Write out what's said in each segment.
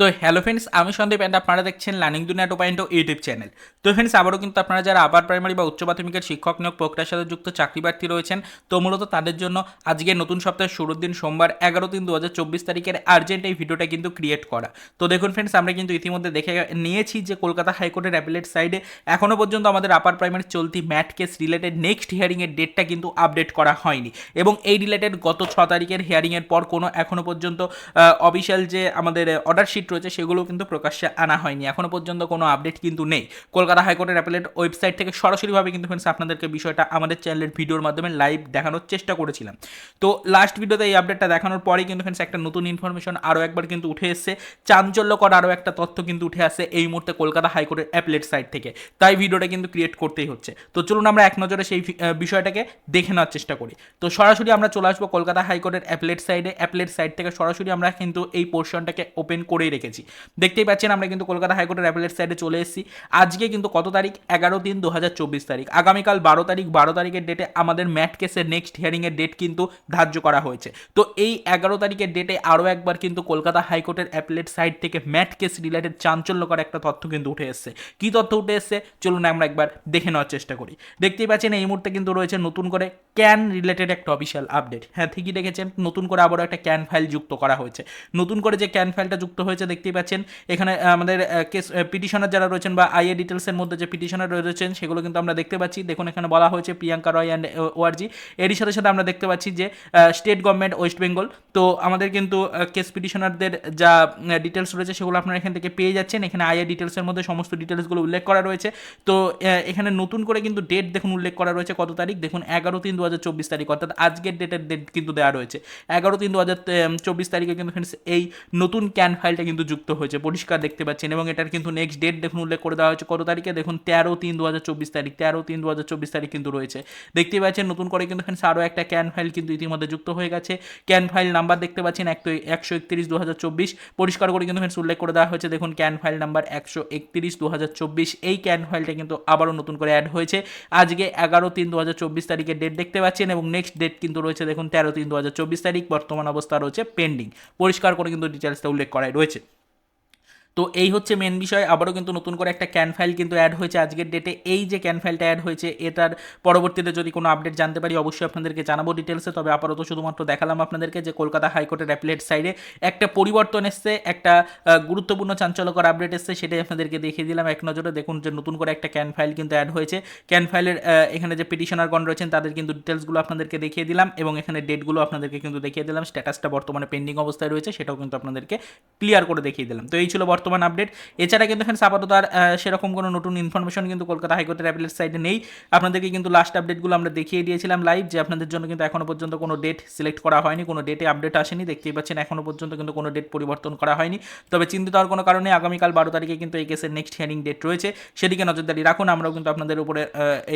তো hello friends আমি Sandeep and আপনারা দেখছেন learning Duniya two point YouTube channel তো ফ্রেন্ডস আবারও কিন্তু আপনারা যারা আবার প্রাইমারি বা উচ্চ মাধ্যমিকের শিক্ষক নিয়োগ প্রক্রিয়ার সাথে যুক্ত চাকরি প্রার্থী রয়েছেন, তো মূলত তাদের জন্য আজকে নতুন সপ্তাহের শুরুর দিন সোমবার এগারো তিন দু হাজার চব্বিশ তারিখের আর্জেন্ট এই ভিডিওটা কিন্তু ক্রিয়েট করা। তো দেখুন ফ্রেন্ডস আমরা কিন্তু ইতিমধ্যে দেখে নিয়েছি যে কলকাতা হাইকোর্টের অ্যাপিলেট সাইডে এখনও পর্যন্ত আমাদের আপার প্রাইমারি চলতি ম্যাট কেস রিলেটেড নেক্সট হিয়ারিংয়ের ডেটটা কিন্তু আপডেট করা হয়নি। এবং এই রিলেটেড গত ছ তারিখের হিয়ারিংয়ের পর কোনো এখনও পর্যন্ত অফিসিয়াল যে আমাদের অর্ডার শিট রয়েছে, সেগুলো কিন্তু প্রকাশ্যে আনা হয়নি। এখনও পর্যন্ত কোনো আপডেট কিন্তু নেই। কলকাতা হাইকোর্টের অ্যাপেলেট ওয়েবসাইট থেকে সরাসরিভাবে কিন্তু ফ্রেন্ডস আপনাদেরকে বিষয়টা আমাদের চ্যানেলের ভিডিওর মাধ্যমে লাইভ দেখানোর চেষ্টা করেছিলাম। তো লাস্ট ভিডিওতে এই আপডেটটা দেখানোর পরেই কিন্তু ফ্রেন্ডস একটা নতুন ইনফরমেশন আরও একবার কিন্তু উঠে এসছে। চাঞ্চল্যকর আরও একটা তথ্য কিন্তু উঠে আসে এই মুহূর্তে কলকাতা হাইকোর্টের অ্যাপলেট সাইট থেকে। তাই ভিডিওটা কিন্তু ক্রিয়েট করতেই হচ্ছে। তো চলুন আমরা এক নজরে সেই বিষয়টাকে দেখে নেওয়ার চেষ্টা করি। তো সরাসরি আমরা চলে আসব কলকাতা হাইকোর্টের অ্যাপলেট সাইডে অ্যাপলেট সাইট থেকে সরাসরি আমরা কিন্তু এই পোর্শনটাকে ওপেন করেই রেখেছি। দেখতেই পাচ্ছেন, আমরা কিন্তু কলকাতা হাইকোর্টের অ্যাপেলেট সাইডে চলে এসেছি। আজকে কিন্তু কত তারিখ? এগারো তিন দু হাজার চব্বিশ তারিখ। আগামীকাল বারো তারিখ, বারো তারিখের ডেটে আমাদের ম্যাট কেসের নেক্সট হিয়ারিংয়ের ডেট কিন্তু ধার্য করা হয়েছে। তো এই এগারো তারিখের ডেটে আরও একবার কিন্তু কলকাতা হাইকোর্টের অ্যাপেলেট সাইড থেকে ম্যাট কেস রিলেটেড চাঞ্চল্যকর একটা তথ্য কিন্তু উঠে এসছে। কী তথ্য উঠে এসছে? চলুন আমরা একবার দেখে নেওয়ার চেষ্টা করি। দেখতেই পাচ্ছেন, এই মুহূর্তে কিন্তু রয়েছে নতুন করে ক্যান রিলেটেড একটা অফিসিয়াল আপডেট হ্যাঁ ঠিকই দেখেছেন, নতুন করে আবারও একটা ক্যান ফাইল যুক্ত করা হয়েছে। নতুন করে যে ক্যান ফাইলটা যুক্ত হয়েছে দেখতেই পাচ্ছেন, এখানে আমাদের কেস পিটিশনার যারা রয়েছেন বা আইএ ডিটেলসের মধ্যে যে পিটিশনার রয়েছেন, সেগুলো কিন্তু আমরা দেখতে পাচ্ছি। দেখুন, এখানে বলা হয়েছে প্রিয়াঙ্কা রয় অ্যান্ড ওআরজি এরই সাথে সাথে আমরা দেখতে পাচ্ছি যে স্টেট গভর্নমেন্ট ওয়েস্ট বেঙ্গল তো আমাদের কিন্তু কেস পিটিশনারদের যা ডিটেলস রয়েছে, সেগুলো আপনারা এখান থেকে পেয়ে যাচ্ছেন। এখানে আইএ ডিটেলসের মধ্যে সমস্ত ডিটেলসগুলো উল্লেখ করা রয়েছে। তো এখানে নতুন করে কিন্তু ডেট দেখুন উল্লেখ করা রয়েছে কত তারিখ? দেখুন, এগারো তিন দু হাজার চব্বিশ তারিখ, অর্থাৎ আজকের ডেটের ডেট কিন্তু দেওয়া রয়েছে। এগারো তিন দু হাজার চব্বিশ তারিখে কিন্তু এই নতুন ক্যান ফাইলটা কিন্তু যুক্ত হয়েছে, পরিষ্কার দেখতে পাচ্ছেন, এবং এটার কিন্তু নেক্সট ডেট দেখুন উল্লেখ করে দেওয়া হয়েছে, কত তারিখে? দেখুন, তেরো তিন দু হাজার চব্বিশ তারিখ, তেরো তিন দু হাজার চব্বিশ তারিখ কিন্তু রয়েছে। দেখতেই পাচ্ছেন, নতুন করে কিন্তু ফ্রেন্ডস আরও একটা ক্যান ফাইল কিন্তু ইতিমধ্যে যুক্ত হয়ে গেছে। ক্যান ফাইল নাম্বার দেখতে পাচ্ছেন এক একশো একত্রিশ দু হাজার চব্বিশ। পরিষ্কার করে কিন্তু ফ্রেন্ডস উল্লেখ করে দেওয়া হয়েছে, দেখুন ক্যান ফাইল নাম্বার একশো একত্রিশ দু হাজার চব্বিশ। এই ক্যান ফাইলটা কিন্তু আবারও নতুন করে অ্যাড হয়েছে। আজকে এগারো তিন দু হাজার চব্বিশ তারিখের ডেট দেখতে পাচ্ছেন, এবং নেক্সট ডেট কিন্তু রয়েছে, দেখুন, তেরো তিন দু হাজার চব্বিশ তারিখ। বর্তমান অবস্থা রয়েছে পেন্ডিং পরিষ্কার করে কিন্তু ডিটেলসটা উল্লেখ করাই রয়েছে। তো এই হচ্ছে মেন বিষয়। আবারও কিন্তু নতুন করে একটা ক্যান ফাইল কিন্তু অ্যাড হয়েছে আজকের ডেটে এই যে ক্যান ফাইলটা অ্যাড হয়েছে, এটার পরবর্তীতে যদি কোনো আপডেট জানতে পারি, অবশ্যই আপনাদেরকে জানাব ডিটেলসে তবে আপাতত শুধুমাত্র দেখালাম আপনাদেরকে যে কলকাতা হাইকোর্টের অ্যাপলেট সাইডে একটা পরিবর্তন এসছে, একটা গুরুত্বপূর্ণ চাঞ্চল্যকর আপডেট এসছে, সেটাই আপনাদেরকে দেখিয়ে দিলাম এক নজরে। দেখুন যে নতুন করে একটা ক্যান ফাইল কিন্তু অ্যাড হয়েছে। ক্যান ফাইলের এখানে যে পিটিশনারগণ রয়েছেন, তাদের কিন্তু ডিটেলসগুলো আপনাদেরকে দেখিয়ে দিলাম এবং এখানে ডেটগুলো আপনাদেরকে কিন্তু দেখিয়ে দিলাম। স্ট্যাটাসটা বর্তমানে পেন্ডিং অবস্থায় রয়েছে, সেটাও কিন্তু আপনাদেরকে ক্লিয়ার করে দেখিয়ে দিলাম। তো এই ছিল বর্তমান আপডেট। এছাড়া কিন্তু এখানে আপাতত আর সেরকম কোনো নতুন ইনফরমেশন কিন্তু কলকাতা হাইকোর্টের অ্যাপিলেট সাইডে নেই। আপনাদেরকে কিন্তু লাস্ট আপডেটগুলো আমরা দেখিয়ে দিয়েছিলাম লাইভ যে আপনাদের জন্য কিন্তু এখনও পর্যন্ত কোনো ডেট সিলেক্ট করা হয়নি, কোনো ডেটে আপডেট আসেনি। দেখতেই পাচ্ছেন এখনও পর্যন্ত কিন্তু কোনো ডেট পরিবর্তন করা হয়নি। তবে চিন্তিত হওয়ার কোনো কারণে আগামীকাল বারো তারিখে কিন্তু এই কেসের নেক্সট হিয়ারিং ডেট রয়েছে। সেদিকে নজরদারি রাখুন, আমরাও কিন্তু আপনাদের উপরে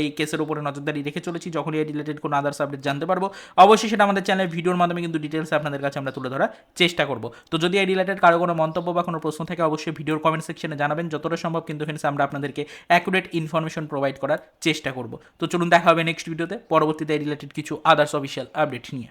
এই কেসের উপরে নজরদারি রেখে চলেছি। যখনই এই রিলেটেড কোনো আদার্স আপডেট জানতে পারব, অবশ্যই সেটা আমাদের চ্যানেলের ভিডিওর মাধ্যমে কিন্তু ডিটেলস আপনাদের কাছে আমরা তুলে ধরার চেষ্টা করব। তো যদি এই রিলেটেড কারও কোনো মন্তব্য বা কোনো প্রশ্ন থাকে, অবশ্যই ভিডিওর কমেন্ট সেকশনে জানাবেন। যতটা সম্ভব কিন্তু ফ্রেন্ডস আমরা আপনাদেরকে অ্যাকুরেট ইনফরমেশন প্রোভাইড করার চেষ্টা করব। তো চলুন দেখা হবে নেক্সট ভিডিওতে পরবর্তীতে রিলেটেড কিছু আদার্স অফিসিয়াল আপডেট নিয়ে।